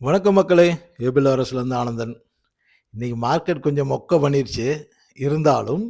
வணக்கம் மக்களே! ஏபிள் அரசுலேருந்து ஆனந்தன். இன்றைக்கி மார்க்கெட் கொஞ்சம் மொக்க பண்ணிருச்சு. இருந்தாலும்,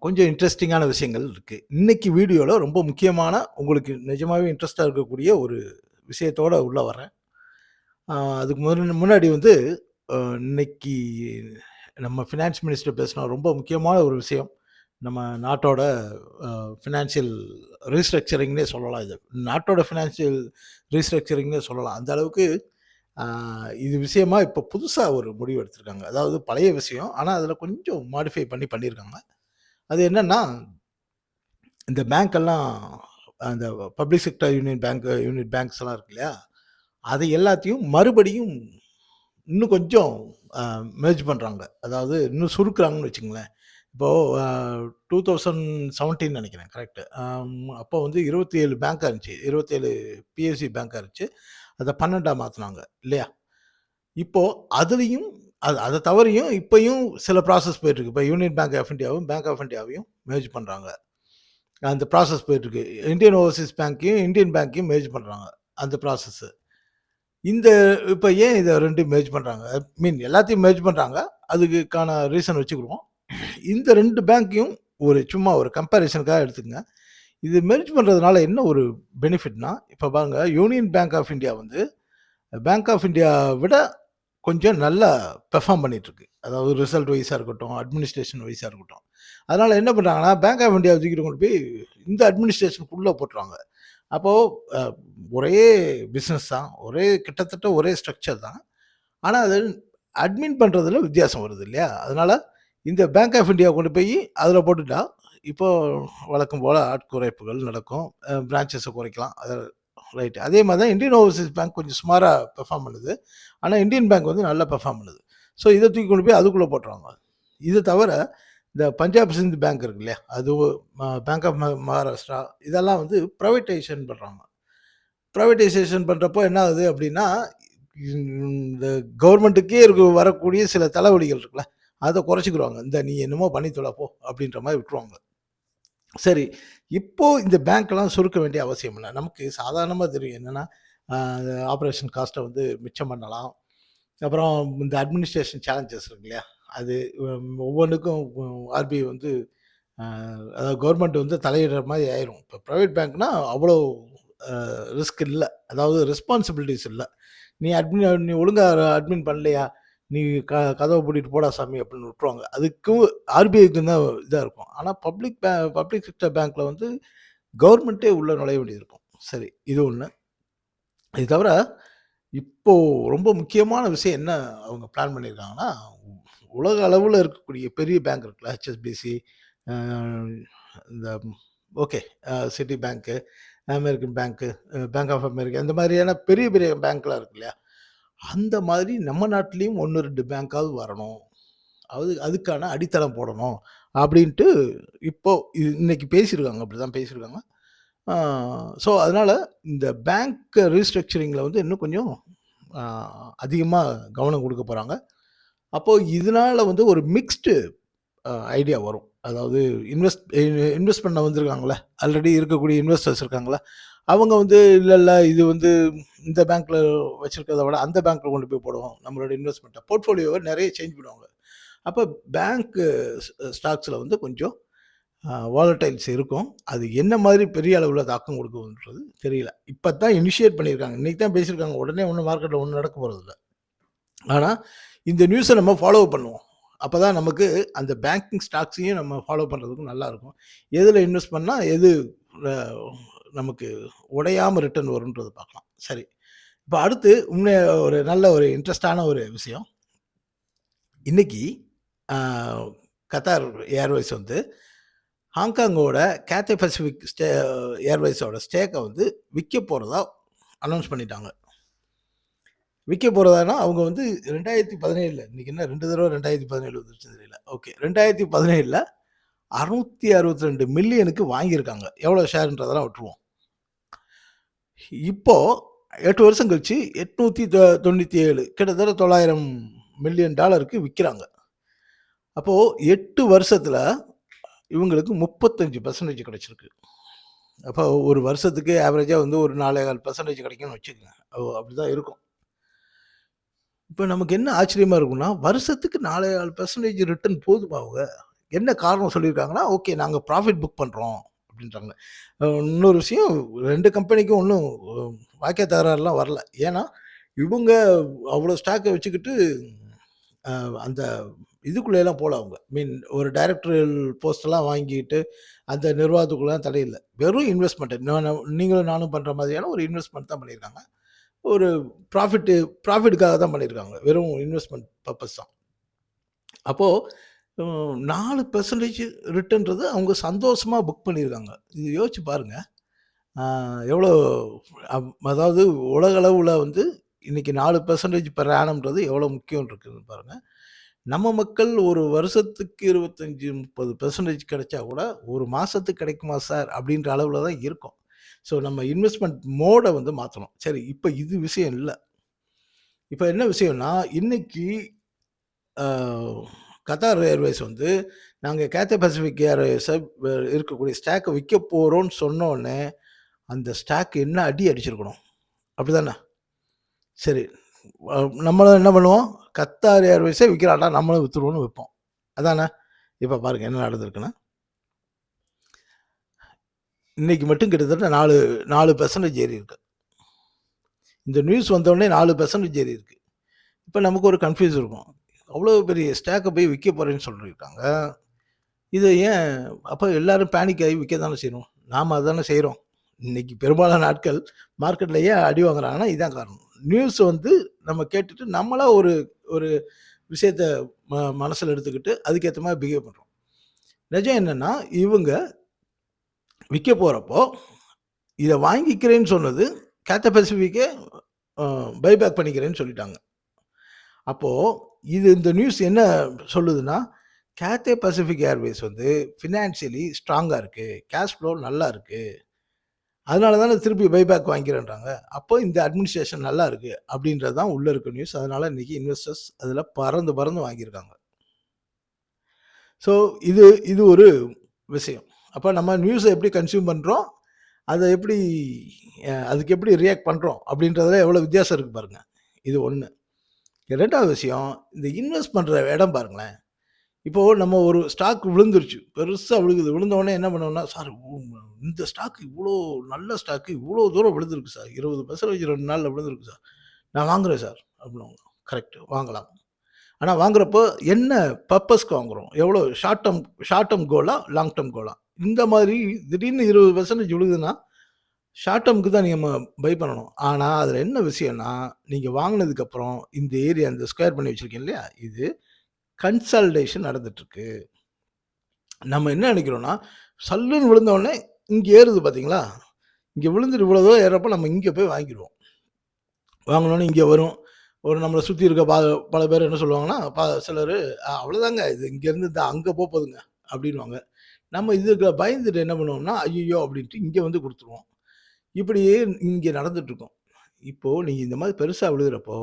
கொஞ்சம் இன்ட்ரெஸ்டிங்கான விஷயங்கள் இருக்குது இன்றைக்கி வீடியோவில் ரொம்ப முக்கியமான, உங்களுக்கு நிஜமாகவே இன்ட்ரெஸ்டாக இருக்கக்கூடிய ஒரு விஷயத்தோடு உள்ளே வரேன். அதுக்கு முன் முன்னாடி வந்து இன்னைக்கு நம்ம ஃபினான்ஸ் மினிஸ்டர் பேசின ரொம்ப முக்கியமான ஒரு விஷயம். நம்ம நாட்டோட ஃபினான்ஷியல் ரீஸ்ட்ரக்சரிங்னே சொல்லலாம் இது. நாட்டோட ஃபினான்ஷியல் ரீஸ்ட்ரக்சரிங்னே சொல்லலாம். அந்த அளவுக்கு இது விஷயமா இப்போ புதுசாக ஒரு முடிவு எடுத்திருக்காங்க. அதாவது பழைய விஷயம். ஆனால் அதில் கொஞ்சம் மாடிஃபை பண்ணி பண்ணியிருக்காங்க. அது என்னென்னா இந்த பேங்க்கெல்லாம் அந்த public sector Union Bank unit பேங்க்ஸ்லாம் இருக்கு இல்லையா? அதை எல்லாத்தையும் மறுபடியும் இன்னும் கொஞ்சம் மேஜ் மெர்ஜ் அதாவது இன்னும் சுருக்குறாங்கன்னு இப்போது இப்போ அ 2017 நெனைக்கிறேன் கரெக்ட். அம் அப்போ வந்து இருபத்தி ஏழு பேங்காக இருந்துச்சு. 27 பிஎஸ்சி பேங்காக இருந்துச்சு. அதை பன்னெண்டாக மாற்றினாங்க இல்லையா? இப்போது அதுலேயும் அது அதை தவறியும் இப்போயும் சில ப்ராசஸ் போயிட்டுருக்கு. இப்போ யூனியன் பேங்க் ஆஃப் இந்தியாவும், பேங்க் ஆஃப் இந்தியாவையும் மேஜ் பண்ணுறாங்க அந்த ப்ராசஸ் போயிட்டுருக்கு. இந்தியன் ஓவர்சீஸ் பேங்க்கையும், இந்தியன் பேங்க்கையும் மேஜ் பண்ணுறாங்க அந்த ப்ராசஸ்ஸு இந்த இப்போ ஏன் இதை ரெண்டும் மேஜ் பண்ணுறாங்க ஐ மீன் எல்லாத்தையும் மேஜ் பண்ணுறாங்க அதுக்கான ரீசன் வச்சுக்கிடுவோம் இந்த ரெண்டு பேங்க்கையும் ஒரு சும்மா ஒரு கம்பேரிசனுக்காக எடுத்துக்கங்க. இது மெர்ஜ் பண்ணுறதுனால என்ன ஒரு பெனிஃபிட்னா, இப்போ பாருங்க யூனியன் பேங்க் ஆஃப் இந்தியா வந்து, பேங்க் ஆஃப் இந்தியா விட கொஞ்சம் நல்லா பெர்ஃபார்ம் பண்ணிகிட்ருக்கு அதாவது ரிசல்ட் வைஸாக இருக்கட்டும், அட்மினிஸ்ட்ரேஷன் வைஸாக இருக்கட்டும். அதனால் என்ன பண்ணுறாங்கன்னா பேங்க் ஆஃப் இந்தியா தூக்கிட்டு கொண்டு போய் இந்த அட்மினிஸ்ட்ரேஷனுக்குள்ளே போட்டுருவாங்க. அப்போது ஒரே பிஸ்னஸ் தான். ஒரே கிட்டத்தட்ட ஒரே ஸ்ட்ரக்சர் தான். ஆனால் அது அட்மின் பண்ணுறதுல வித்தியாசம் வருது இல்லையா? அதனால் இந்த பேங்க் ஆஃப் இந்தியா கொண்டு போய் அதில் போட்டுட்டா, இப்போ வழக்கம் போல ஆட்குறைப்புகள் நடக்கும். பிரான்ச்சஸை குறைக்கலாம். அது ரைட். அதே மாதிரி தான் இந்தியன் ஓவர்சீஸ் பேங்க் கொஞ்சம் சுமாராக பெர்ஃபார்ம் பண்ணுது. ஆனால் இந்தியன் பேங்க் வந்து நல்லா பெர்ஃபார்ம் பண்ணுது. ஸோ இதை தூக்கி கொண்டு போய் அதுக்குள்ளே போட்டுருவாங்க. இது தவிர இந்த பஞ்சாப் சிந்து பேங்க் இருக்கு இல்லையா? அது பேங்க் ஆஃப் ம மகாராஷ்டிரா இதெல்லாம் வந்து ப்ரைவேட்டைசேஷன் பண்ணுறாங்க ப்ரைவேட்டைசேஷன் பண்ணுறப்போ என்ன ஆகுது அப்படின்னா இந்த கவர்மெண்ட்டுக்கே இருக்க வரக்கூடிய சில தலைவலிகள் இருக்குல்ல, அதை குறைச்சிக்கிடுவாங்க இந்த நீ என்னமோ பண்ணி தொல அப்படின்ற மாதிரி விட்டுருவாங்க. சரி. இப்போது இந்த பேங்க்லாம் சுருக்க வேண்டிய அவசியம் இல்லை நமக்கு சாதாரணமாக தெரியும். என்னென்னா ஆப்ரேஷன் காஸ்ட்டை வந்து மிச்சம் பண்ணலாம். அப்புறம் இந்த அட்மினிஸ்ட்ரேஷன் சேலஞ்சஸ் இருக்கு இல்லையா? அது ஒவ்வொன்றுக்கும் ஆர்பிஐ வந்து அதாவது கவர்மெண்ட் வந்து தலையிடுற மாதிரி ஆயிரும். இப்போ ப்ரைவேட் பேங்க்னா அவ்வளோ ரிஸ்க் இல்லை அதாவது ரெஸ்பான்சிபிலிட்டிஸ் இல்லை "நீ அட்மின் நீ ஒழுங்கா அட்மின் பண்ணலையா? நீ க கதவை பூட்டிட்டு போடா சாமி" அப்படின்னு விட்டுருவாங்க. அதுக்கும் ஆர்பிஐக்கும் தான் இதாக இருக்கும். ஆனால் பப்ளிக் பே பப்ளிக் செக்டர் பேங்க்கில் வந்து கவர்மெண்ட்டே உள்ளே நுழைய வேண்டியது இருக்கும். சரி. இது ஒன்று இது தவிர, இப்போ ரொம்ப முக்கியமான விஷயம் என்ன அவங்க பிளான் பண்ணியிருக்காங்கன்னா, உலக அளவில் இருக்கக்கூடிய பெரிய பேங்க் இருக்குல்ல, ஹெச்எஸ்பிசி இந்த okay Citi Bank, American Bank, Bank of America இந்த மாதிரியான பெரிய பெரிய பேங்க்லாம் இருக்கு இல்லையா? அந்த மாதிரி நம்ம நாட்டிலையும் ஒன்று ரெண்டு பேங்க்காவது வரணும். அது அதுக்கான அடித்தளம் போடணும். அப்படின்ட்டு இப்போ இது இன்னைக்கு பேசியிருக்காங்க. அப்படி தான் பேசியிருக்காங்க. ஸோ அதனால் இந்த பேங்க் ரீஸ்ட்ரக்சரிங்கில் வந்து இன்னும் கொஞ்சம் அதிகமாக கவனம் கொடுக்க போகிறாங்க அப்போது இதனால வந்து ஒரு மிக்ஸ்டு ஐடியா வரும். அதாவது இன்வெஸ்ட் இன்வெஸ்ட் பண்ண வந்திருக்காங்களே ஆல்ரெடி இருக்கக்கூடிய இன்வெஸ்டர்ஸ் இருக்காங்களா அவங்க வந்து இல்லை இல்லை இது வந்து இந்த பேங்க்கில் வச்சுருக்கிறத விட அந்த பேங்க்கில் கொண்டு போய் போடுவோம். நம்மளோட இன்வெஸ்ட்மெண்ட்டை போர்ட்ஃபோலியோவை நிறைய சேஞ்ச் பண்ணுவாங்க. அப்போ பேங்க் ஸ்டாக்ஸில் வந்து கொஞ்சம் வாலட்டைல்ஸ் வாலடைல்ஸ் இருக்கும். அது என்ன மாதிரி பெரிய அளவில் தாக்கம் கொடுக்குன்றது தெரியல. இப்போ தான் இனிஷியேட் பண்ணியிருக்காங்க. இன்றைக்கி தான் பேசியிருக்காங்க. உடனே ஒன்றும் மார்க்கெட்டில் ஒன்றும் நடக்க போகிறதில்ல ஆனால் இந்த நியூஸை நம்ம ஃபாலோ பண்ணுவோம். அப்போ தான் நமக்கு அந்த பேங்கிங் ஸ்டாக்ஸையும் நம்ம ஃபாலோ பண்ணுறதுக்கும் நல்லாயிருக்கும் எதில் இன்வெஸ்ட் பண்ணால் எது நமக்கு உடையாமல் ரிட்டர்ன் வரும்ன்றது பார்க்கலாம். சரி. இப்போ அடுத்து உண்மையா ஒரு நல்ல ஒரு இன்ட்ரெஸ்ட்டான ஒரு விஷயம். இன்னைக்கு கத்தார் ஏர்வேஸ் வந்து ஹாங்காங்கோட கேத்தே பசிபிக் ஸ்டே ஏர்வேஸோட ஸ்டேக்கை வந்து விற்க போகிறதா அனௌன்ஸ் பண்ணிட்டாங்க. விற்க போகிறதானா அவங்க வந்து ரெண்டாயிரத்தி பதினேழில் இன்றைக்கி என்ன ரெண்டு தடவை ரெண்டாயிரத்தி பதினேழு வந்துருச்சு தெரியல. ஓகே. 2017ல 662 மில்லியனுக்கு வாங்கியிருக்காங்க. எவ்வளோ ஷேர்ன்றதெல்லாம் விட்டுருவோம். இப்போ எட்டு வருஷம் கழிச்சு 897 கிட்டத்தட்ட 900 மில்லியன் டாலருக்கு விற்கிறாங்க அப்போது எட்டு வருஷத்தில் இவங்களுக்கு முப்பத்தஞ்சு பர்சன்டேஜ் கிடச்சிருக்கு அப்போ ஒரு வருஷத்துக்கு ஆவரேஜாக வந்து ஒரு 4.25% கிடைக்கும்னு வச்சுக்கோங்க ஓ! அப்படிதான் இருக்கும். இப்போ நமக்கு என்ன ஆச்சரியமாக இருக்கும்னா, வருஷத்துக்கு 4.25% ரிட்டர்ன் போதுமா அவங்க? என்ன காரணம் சொல்லியிருக்காங்கன்னா, ஓகே நாங்கள் ப்ராஃபிட் புக் பண்ணுறோம் அப்படின்றாங்க. இன்னொரு விஷயம் ரெண்டு கம்பெனிக்கும் ஒன்றும் வாக்கிய தகராறுலாம் வரல. ஏன்னா, இவங்க அவ்வளோ ஸ்டாக்கை வச்சுக்கிட்டு அந்த இதுக்குள்ளேலாம் போகல அவங்க. மீன் ஒரு டைரக்டரியல் போஸ்ட்லாம் வாங்கிட்டு, அந்த நிர்வாகத்துக்குள்ளலாம் தடையில்லை வெறும் இன்வெஸ்ட்மெண்ட்டு நீங்களும் நானும் பண்ணுற மாதிரியான ஒரு இன்வெஸ்ட்மெண்ட் தான் பண்ணியிருக்காங்க. ஒரு ப்ராஃபிட்டு ப்ராஃபிட்டுக்காக தான் பண்ணியிருக்காங்க. வெறும் இன்வெஸ்ட்மெண்ட் பர்பஸ் தான். அப்போது ம் 4% ரிட்டர்ன்றது அவங்க சந்தோஷமாக புக் பண்ணியிருக்காங்க. இது யோசிச்சு பாருங்கள் எவ்வளோ அதாவது உலக வந்து இன்றைக்கி நாலு பெர்சன்டேஜ் பெர் ஆனம்ன்றது எவ்வளோ முக்கியம் இருக்குதுன்னு பாருங்கள் நம்ம மக்கள் ஒரு வருஷத்துக்கு 25, 30% கிடைச்சா கூட, ஒரு மாதத்துக்கு கிடைக்குமா சார்? அப்படின்ற அளவில் தான் இருக்கும். ஸோ நம்ம இன்வெஸ்ட்மெண்ட் மோட வந்து மாற்றணும் சரி இப்போ இது விஷயம் இல்லை. இப்போ என்ன விஷயம்னா, இன்னைக்கு கத்தார் ஏர்வேஸ் வந்து நாங்கள் கேத்தே பசிபிக் ஏர்வேஸை இருக்கக்கூடிய ஸ்டாக்கை விற்க போகிறோன்னு சொன்னோடனே அந்த ஸ்டாக் என்ன அடி அடிச்சிருக்கணும். அப்படிதானே? சரி. நம்மளும் என்ன பண்ணுவோம்? கத்தார் ஏர்வேஸே விக்கிறான்டா நம்மளும் விற்றுருவோம்னு விற்போம் அதானே? இப்போ பாருங்கள் என்ன நடந்திருக்குன்னா இன்றைக்கி மட்டும் கிட்டத்தட்ட 4 4% ஏறி இருக்கு. இந்த நியூஸ் வந்தோடனே நாலு பெர்சன்டேஜ் ஏறி இருக்குது இப்போ நமக்கு ஒரு கன்ஃப்யூஸ் இருக்கும். அவ்வளோ பெரிய ஸ்டேக்கை போய் விற்க போகிறேன்னு சொல்லியிருக்காங்க. இது ஏன் அப்போ எல்லாரும் பேனிக் ஆகி விற்க தானே செய்யணும். நாம அதானே செய்கிறோம் இன்னைக்கு பெரும்பாலான நாட்கள் மார்க்கெட்டில் ஏன் அடி வாங்குறாங்கன்னா, இதுதான் காரணம். நியூஸ் வந்து நம்ம கேட்டுட்டு நம்மளாக ஒரு ஒரு விஷயத்த ம மனசில் எடுத்துக்கிட்டு அதுக்கேற்ற மாதிரி பிஹேவ் பண்ணுறோம் நிஜம் என்னென்னா இவங்க விற்க போகிறப்போ இதை வாங்கிக்கிறேன்னு சொன்னது கேத்த பசிபிக்கே பைபேக் பண்ணிக்கிறேன்னு சொல்லிட்டாங்க. அப்போது இது இந்த நியூஸ் என்ன சொல்லுதுன்னா, கேத்தே பசிபிக் ஏர்வேஸ் வந்து ஃபினான்ஷியலி ஸ்ட்ராங்காக இருக்குது கேஷ் ஃப்ளோ நல்லா இருக்குது அதனால தானே திருப்பி பைபேக் வாங்கிக்கிறேன்றாங்க. அப்போ இந்த அட்மினிஸ்ட்ரேஷன் நல்லா இருக்குது அப்படின்றது தான் உள்ளே இருக்க நியூஸ். அதனால் இன்றைக்கி இன்வெஸ்டர்ஸ் அதில் பறந்து பறந்து வாங்கியிருக்காங்க. ஸோ இது இது ஒரு விஷயம். அப்போ நம்ம நியூஸை எப்படி கன்சியூம் பண்ணுறோம் அதை எப்படி அதுக்கு எப்படி ரியாக்ட் பண்ணுறோம் அப்படின்றதுல எவ்வளோ வித்தியாசம் இருக்குது பாருங்கள் இது ஒன்று ரெண்டாவது விஷயம், இந்த இன்வெஸ்ட் பண்ணுற இடம் பாருங்களேன். இப்போது நம்ம ஒரு ஸ்டாக் விழுந்துருச்சு. பெருசாக விழுகுது. விழுந்தவொடனே என்ன பண்ணுவோம்னா, சார் இந்த ஸ்டாக்கு இவ்வளோ நல்ல ஸ்டாக்கு இவ்வளோ தூரம் விழுந்திருக்கு சார். இருபது பர்சன்டேஜ் ரெண்டு நாளில் விழுந்திருக்கு சார். நான் வாங்குறேன் சார் அப்படின்னு கரெக்ட் வாங்கலாம். ஆனால் வாங்குறப்போ என்ன பர்ப்பஸ்க்கு வாங்குறோம்? எவ்வளோ ஷார்ட் டேர்ம் ஷார்ட் டேர்ம் கோலா? லாங் டேர்ம் கோலா? இந்த மாதிரி திடீர்னு 20% விழுகுதுன்னா, ஷார்ட் டேர்முக்கு தான் நம்ம பை பண்ணணும். ஆனால் அதில் என்ன விஷயம்னா, நீங்கள் வாங்கினதுக்கப்புறம் இந்த ஏரியா இந்த ஸ்கொயர் பண்ணி வச்சுருக்கீங்க இல்லையா? இது கன்சல்டேஷன் நடந்துட்டுருக்கு நம்ம என்ன நினைக்கிறோன்னா சல்லுன்னு விழுந்த இங்கே ஏறுது பார்த்தீங்களா? இங்கே விழுந்துட்டு இவ்வளோ தூரம் நம்ம இங்கே போய் வாங்கிடுவோம் வாங்கினோன்னே இங்கே வரும். ஒரு நம்மளை சுற்றி இருக்க பா பல பேர் என்ன சொல்லுவாங்கன்னா, ப சிலர் அவ்வளோதாங்க இது இங்கேருந்து இந்த அங்கே போக போகுதுங்க அப்படின்னுவாங்க. நம்ம இதுக்கு பயந்துட்டு என்ன பண்ணுவோம்னா, ஐயோ அப்படின்ட்டு இங்கே வந்து கொடுத்துருவோம் இப்படியே இங்கே நடந்துட்டுருக்கோம் இப்போது நீங்கள் இந்த மாதிரி பெருசாக விழுகுறப்போ,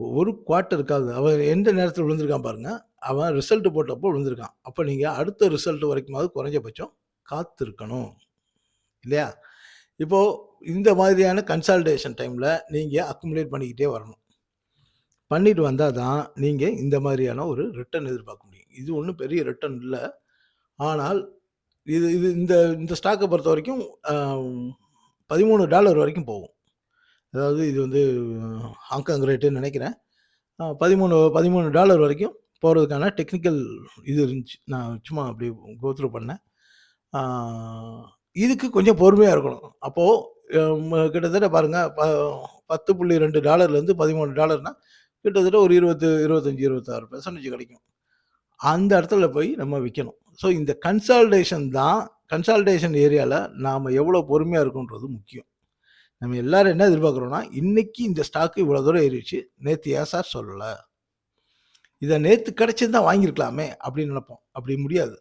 ஒரு குவார்ட்டருக்காவது அவன் எந்த நேரத்தில் விழுந்திருக்கான் பாருங்கள் அவன் ரிசல்ட் போட்டப்போ விழுந்திருக்கான். அப்போ நீங்கள் அடுத்த ரிசல்ட் வரைக்குமாவது குறைஞ்சபட்சம் காத்திருக்கணும். இல்லையா? இப்போது இந்த மாதிரியான கன்சால்டேஷன் டைமில் நீங்கள் அக்குமுலேட் பண்ணிக்கிட்டே வரணும். பண்ணிட்டு வந்தால் தான் நீங்கள் இந்த மாதிரியான ஒரு ரிட்டர்ன் எதிர்பார்க்க முடியும். இது ஒன்றும் பெரிய ரிட்டர்ன் இல்லை ஆனால் இது இது இந்த இந்த ஸ்டாகை பொறுத்த வரைக்கும் பதிமூணு டாலர் வரைக்கும் போகும். அதாவது இது வந்து ஹாங்காங் ரேட்டுன்னு நினைக்கிறேன். பதிமூணு பதிமூணு டாலர் வரைக்கும் போகிறதுக்கான டெக்னிக்கல் இது இருந்துச்சு. நான் சும்மா அப்படி கோத்ரூ பண்ணேன். இதுக்கு கொஞ்சம் பொறுமையாக இருக்கணும். அப்போது கிட்டத்தட்ட பாருங்கள் ப பத்து புள்ளி ரெண்டு டாலர்லேருந்து பதிமூணு டாலர்னால் கிட்டத்தட்ட ஒரு 20, 25, 26% கிடைக்கும். அந்த இடத்துல போய் நம்ம விற்கணும் ஸோ இந்த கன்சால்டேஷன் தான் கன்சால்டேஷன் ஏரியாவில் நாம் எவ்வளோ பொறுமையாக இருக்கோன்றது முக்கியம். நம்ம எல்லோரும் என்ன எதிர்பார்க்குறோன்னா இன்றைக்கி இந்த ஸ்டாக்கு இவ்வளோ தூரம் ஏறிடுச்சு. நேற்று ஏன் சார் சொல்லலை இதை நேற்று கிடச்சிருந்தா வாங்கியிருக்கலாமே அப்படின்னு நினைப்போம். அப்படி முடியாது.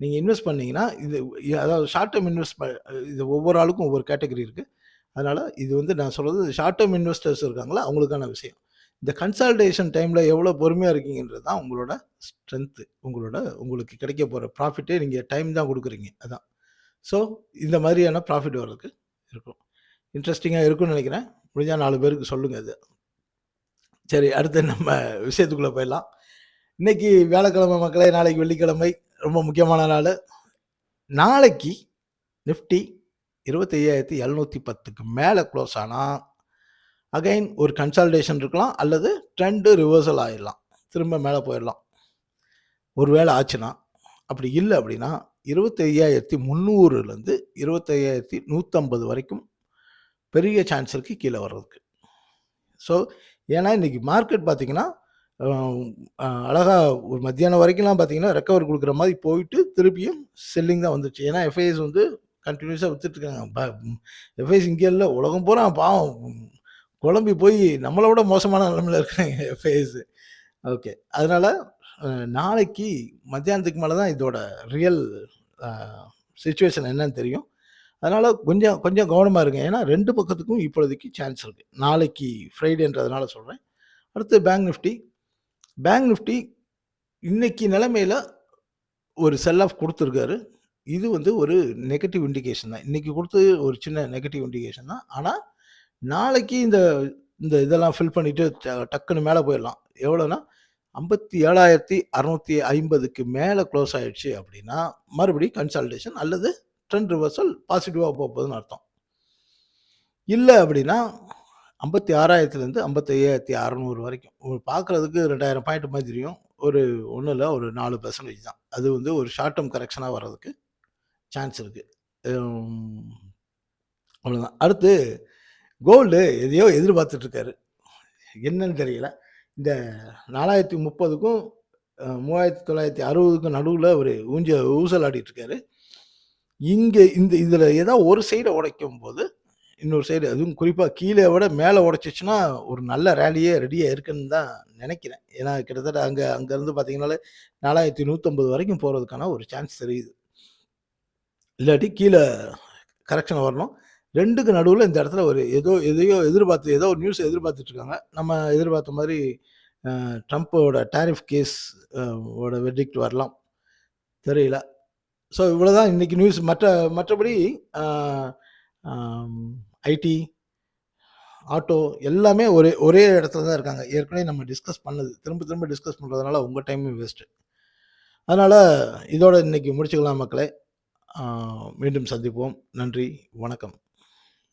நீங்கள் இன்வெஸ்ட் பண்ணிங்கன்னா இது அதாவது ஷார்ட் டேர்ம் இன்வெஸ்ட் ப இது ஒவ்வொரு ஆளுக்கும் ஒவ்வொரு கேட்டகரி இருக்குது அதனால் இது வந்து நான் சொல்கிறது ஷார்ட் டேர்ம் இன்வெஸ்டர்ஸ் இருக்காங்களா அவங்களுக்கான விஷயம். இந்த கன்சால்டேஷன் டைமில் எவ்வளோ பொறுமையாக இருக்கீங்கன்றது தான் உங்களோட ஸ்ட்ரென்த்து உங்களோட உங்களுக்கு கிடைக்க போகிற ப்ராஃபிட்டே நீங்கள் டைம் தான் கொடுக்குறீங்க அதான். ஸோ இந்த மாதிரியான ப்ராஃபிட் வர்றதுக்கு இருக்கும் இன்ட்ரெஸ்டிங்காக இருக்கும்னு நினைக்கிறேன் முடிஞ்சால் நாலு பேருக்கு சொல்லுங்கள் அது சரி அடுத்து நம்ம விஷயத்துக்குள்ளே போயிடலாம். இன்னைக்கு வியாழக்கிழமை மக்களே, நாளைக்கு வெள்ளிக்கிழமை. ரொம்ப முக்கியமான நாள் நாளைக்கு நிஃப்டி இருபத்தையாயிரத்தி எழுநூற்றி பத்துக்கு மேலே க்ளோஸ் ஆனால் அகைன் ஒரு கன்சால்டேஷன் இருக்கலாம். அல்லது ட்ரெண்டு ரிவர்சல் ஆகிடலாம் திரும்ப மேலே போயிடலாம் ஒரு வேளை ஆச்சுன்னா, அப்படி இல்லை அப்படின்னா 25,300லேருந்து 25,150 வரைக்கும் பெரிய சான்ஸ் இருக்குது கீழே வர்றதுக்கு. ஸோ ஏன்னா இன்றைக்கி மார்க்கெட் பார்த்தீங்கன்னா, அழகாக அழகா ஒரு மத்தியானம் வரைக்கும்லாம் பார்த்தீங்கன்னா, ரெக்கவர் கொடுக்குற மாதிரி போயிட்டு, திருப்பியும் செல்லிங் தான் வந்துச்சு. ஏன்னா எஃப்ஐஎஸ் வந்து கண்டினியூஸாக விற்றுட்ருக்காங்க எஃப்ஐஎஸ் ப இல்லை உலகம் பூரா பாவம் குழம்பி போய் நம்மளை விட மோசமான நிலைமையில இருக்காங்க ஃபேஸு ஓகே. அதனால் நாளைக்கு மத்தியானத்துக்கு மேலே தான் இதோட ரியல் சுச்சுவேஷன் என்னன்னு தெரியும். அதனால் கொஞ்சம் கொஞ்சம் கவனமாக இருங்க. ஏன்னா ரெண்டு பக்கத்துக்கும் இப்பொழுதைக்கு சான்ஸ் இருக்குது நாளைக்கு ஃப்ரைடேன்றதுனால சொல்கிறேன் அடுத்து பேங்க் நிஃப்டி. பேங்க் நிஃப்டி இன்னைக்கு நிலைமையில ஒரு செல் ஆஃப் கொடுத்துருக்காரு இது வந்து ஒரு நெகட்டிவ் இண்டிகேஷன் தான். இன்றைக்கி கொடுத்து ஒரு சின்ன நெகட்டிவ் இண்டிகேஷன் தான். ஆனால் நாளைக்கு இந்த இந்த இதெல்லாம் ஃபில் பண்ணிட்டு ட டக்குனு மேல போயிரலாம். எவ்வளோனா 57,650க்கு மேல குளோஸ் ஆயிடுச்சு அப்படின்னா, மறுபடியும் கன்சல்டேஷன் அல்லது ட்ரெண்ட் ரிவர்சல் பாசிட்டிவாக போகுதுன்னு அர்த்தம். இல்லை அப்படின்னா 56,000லேருந்து 55,600 வரைக்கும். பார்க்குறதுக்கு பார்க்கறதுக்கு 2000 பாயிண்ட் மாதிரியும் தெரியும். ஒரு ஒண்ணும் இல்லை ஒரு நாலு பர்சன்டேஜ் தான். அது வந்து ஒரு ஷார்ட் டேர்ம் கரெக்ஷனாக வர்றதுக்கு சான்ஸ் இருக்குது அவ்வளோதான். அடுத்து கோல்டு எதையோ எதிர்பார்த்துட்ருக்காரு என்னன்னு தெரியல. இந்த 4030க்கும் அ 3960க்கும் நடுவுல ஒரு ஊஞ்ச ஊசல் ஆடிட்டு இருக்காரு. இங்கே இந்த இதில் ஏதாவது ஒரு சைட உடைக்கும்போது, இன்னொரு சைடு அதுவும் குறிப்பாக கீழே விட மேலே உடைச்சுச்சுன்னா, ஒரு நல்ல ரேலியே ரெடியாக இருக்குன்னு தான் நினைக்கிறேன் ஏன்னா கிட்டத்தட்ட அங்கே அங்கேருந்து பார்த்தீங்கன்னாலே நாலாயிரத்தி நூற்றம்பது வரைக்கும் போகிறதுக்கான ஒரு சான்ஸ் தெரியுது. இல்லாட்டி கீழே கரெக்ஷன் வரணும். ரெண்டுக்கு நடுவில் இந்த இடத்துல ஒரு ஏதோ எதையோ எதிர்பார்த்து ஏதோ ஒரு நியூஸ் எதிர்பார்த்துட்ருக்காங்க நம்ம எதிர்பார்த்த மாதிரி ட்ரம்ப்போட டேரிஃப் கேஸ் ஓட வெர்டிக்ட் வரலாம். தெரியல. ஸோ இவ்வளோதான் இன்றைக்கி நியூஸ். மற்ற மற்றபடி ஐடி, ஆட்டோ எல்லாமே ஒரே ஒரே இடத்துல தான் இருக்காங்க. ஏற்கனவே நம்ம டிஸ்கஸ் பண்ணது. திரும்ப திரும்ப டிஸ்கஸ் பண்ணுறதுனால உங்கள் டைமும் வேஸ்ட்டு. அதனால் இதோட இன்னைக்கு முடிச்சுக்கலாம் மக்களே. மீண்டும் சந்திப்போம். நன்றி. வணக்கம்.